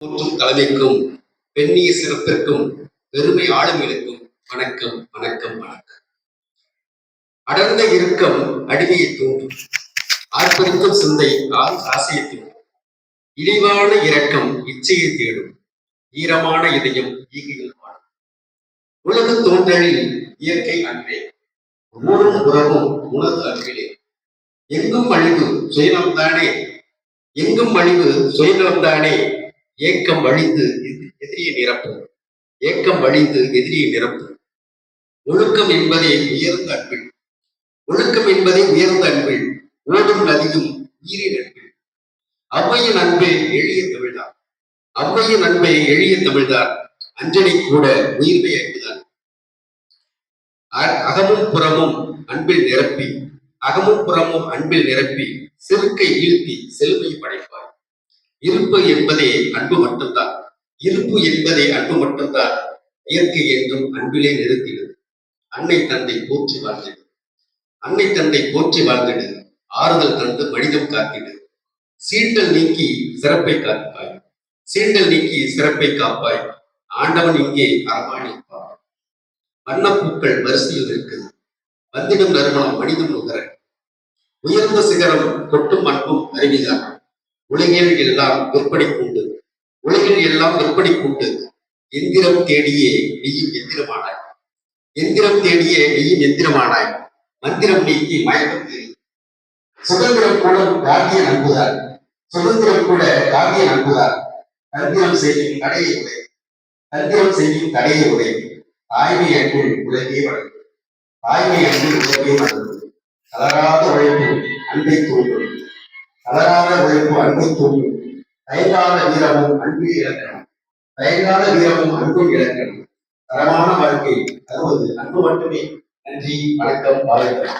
போற்றும் தலைமைக்கும் பெண்ணிய சிறப்பிற்கும் பெருமை ஆளுமைகளுக்கும் வணக்கம் வணக்கம் வணக்கம். அடர்ந்த இறுக்கம் அடிமையை தூண்டும் ஆர்ப்பரிக்கும் சிந்தை ஆறு ஆசையை தூண்டும் இழிவான இரக்கம் இச்சையை தேடும். ஈரமான இதயம் ஈகையில் வாழும். உலக தோன்றலில் இயற்கை அன்றே. ஊரும் உறவும் உணவு அன்பிலே எங்கும் அழிவு சுயநலம் தானே எங்கும் அழிவு சுயநலம்தானே? ஏக்கம் வழிந்து எதிரியை நிரப்பும். ஏக்கம் வழிந்து எதிரியை நிரப்பும். ஒழுக்கம் என்பதே உயர்ந்த அன்பு ஒழுக்கம் என்பதே உயர்ந்த அன்பில். ஓடும் நதியும் உயிரின் அன்பு அவ்வையின் அன்பே எளிய தமிழ்தான். அவ்வையின் அன்பே எளிய தமிழ்தான். அஞ்சலி கூட உயிர்மை அன்புதான். அ- அகமும் புறமும் அன்பில் நிரப்பி அகமும் புறமும் அன்பில் நிரப்பி செருக்கை வீழ்த்தி செழுமை படைப்பார். இருப்பு என்பதே அன்பு மட்டும்தான். இருப்பு என்பதே அன்பு மட்டும்தான். இயற்கை என்றும் அன்பிலே நிறுத்தினது அன்னை தந்தை போற்றி வாழ்ந்தது அன்னை தந்தை போற்றி வாழ்ந்தது ஆறுதல் தந்து மனிதம் காத்திடு சீண்டல் நீக்கி சிறப்பை காப்பாய். சீண்டல் நீக்கி சிறப்பை காப்பாய். ஆண்டவன் இங்கே அரவாணிப்பார். வண்ணப்பூக்கள் வரிசையில் இருக்குது வந்திடும் நறுமணம் மனிதம் நுகர உயர்ந்த சிகரம் கொட்டும் அன்பும் அறிவிதான் உலகில் எல்லாம் விற்பனை கொண்டு உலகில் எல்லாம் விற்பனை கூண்டு எந்திரம் தேடியே நீயும் எந்திரமானாய். எந்திரம் தேடியே நீயும் எந்திரமானாய். மந்திரம் நீக்கி மயக்கம் சுதந்திரம் கூட காந்திய நம்புதார் சுதந்திரம் கூட காந்திய நம்புதார் தந்திரம் செய்யும் கடையை உடை. தந்திரம் செய்யும் கடையை உடை. தாய்மை அன்பில் உலகே வளர்ந்து தாய்மை அன்பில் உலகே வளர்ந்து தளராத உழைப்பு அன்பை தோன்றும் தளராத உழைப்பு அன்பும் தூங்கும் தயங்காத வீரமும் அன்பில் இழக்கணும். தயங்காத வீரமும் அன்பும் இழக்கணும். தரமான வாழ்க்கை தருவது. அன்பு மட்டுமே. நன்றி வணக்கம் வாழ்க்கை